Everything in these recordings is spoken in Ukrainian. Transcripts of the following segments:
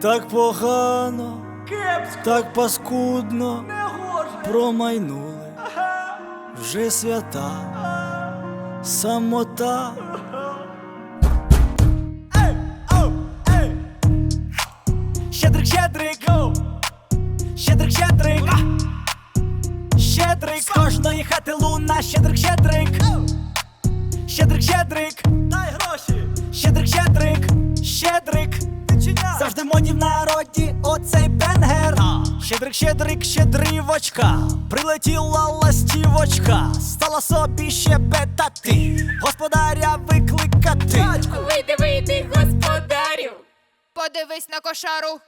Так погано, Кепсько, так паскудно не гоже. промайнули вже свята, самота. Ей, оу, ей. Щедрик, щедрик, оу. Щедрик, щедрик. Щедрик, з кожної хати луна, щедрик, щедрик. Щедрик, щедрик, дай гроші. Завжди в народі оцей бенгер. Щедрик, щедрик, щедрівочка. Прилетіла ластівочка, стала собі щебетати, господаря викликати. Вийди, вийди, господарю. Подивись на кошару.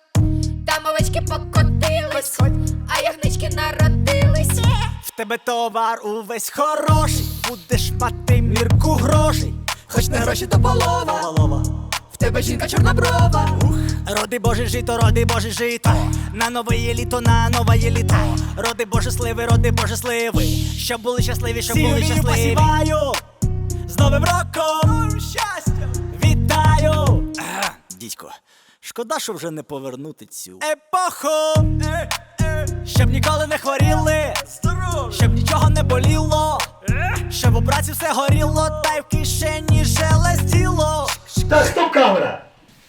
Там овечки покотились, а ягнички народились. В тебе товар увесь хороший, будеш мати мірку грошей, хоч не гроші, то полова. В тебе жінка чорноброва. Роди Боже жито, роди Боже жито, на нове є літо, на нове є літо. Роди Боже сливи, роди Боже сливи, щоб були щасливі, щоб були щасливі. Посіваю, з Новим роком! Щастя! Вітаю! Ага, Дідько, шкода, що вже не повернути цю. Епоху! Щоб ніколи не хворіли, щоб нічого не боліло, щоб у праці все горіло, та й в кишені шелестіло. Так, стоп камера!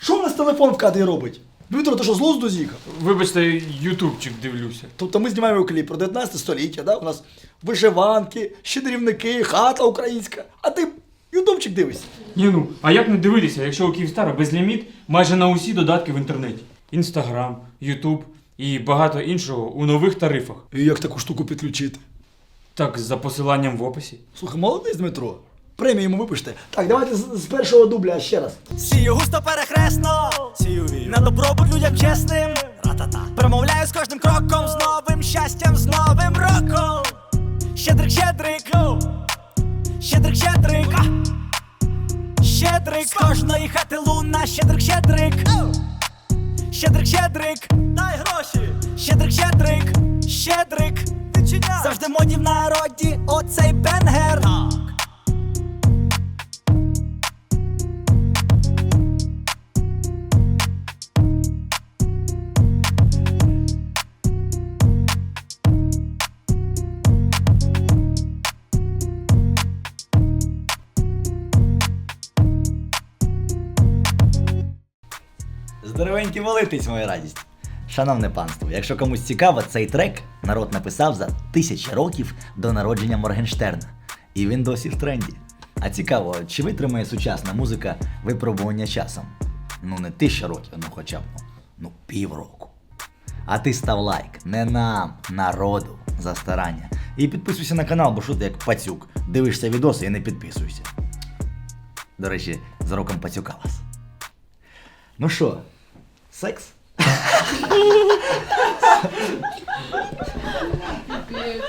Що у нас телефон в кадрі робить? Дмитро, ти що з лузду з'їхав? Вибачте, ютубчик дивлюся. Тобто ми знімаємо кліп про 19 століття, да? у нас вишиванки, щедрівники, хата українська. А ти ютубчик дивишся. Ні, ну, а як не дивитися, якщо у Київстара безліміт майже на усі додатки в інтернеті: Інстаграм, Ютуб і багато іншого у нових тарифах. І як таку штуку підключити? Так, за посиланням в описі. Слухай, молодець Дмитро. Премію йому випиште. Так, давайте з, з першого дубля ще раз. Сію густо перехресно, сію на добробут людям чесним. Ра-та-та. Промовляю з кожним кроком, з новим щастям, з новим роком. Щедрик, щедрик, щедрик, щедрик. Щедрик, з кожної хати луна, щедрик, щедрик. Щедрик, щедрик, дай гроші. Щедрик, щедрик, щедрик. Завжди моді в народі оцей бенгер. Здоровенькі молитись, моя радість. Шановне панство, якщо комусь цікаво, цей трек народ написав за тисячі років до народження Моргенштерна. І він досі в тренді. А цікаво, чи витримає сучасна музика випробування часом? Ну не тисяча років, ну хоча б ну, півроку. А ти став лайк, не нам, народу, за старання. І підписуйся на канал, бо що ти як пацюк. Дивишся відоси і не підписуйся. До речі, з роком пацюка вас. Ну що, Sex. Good.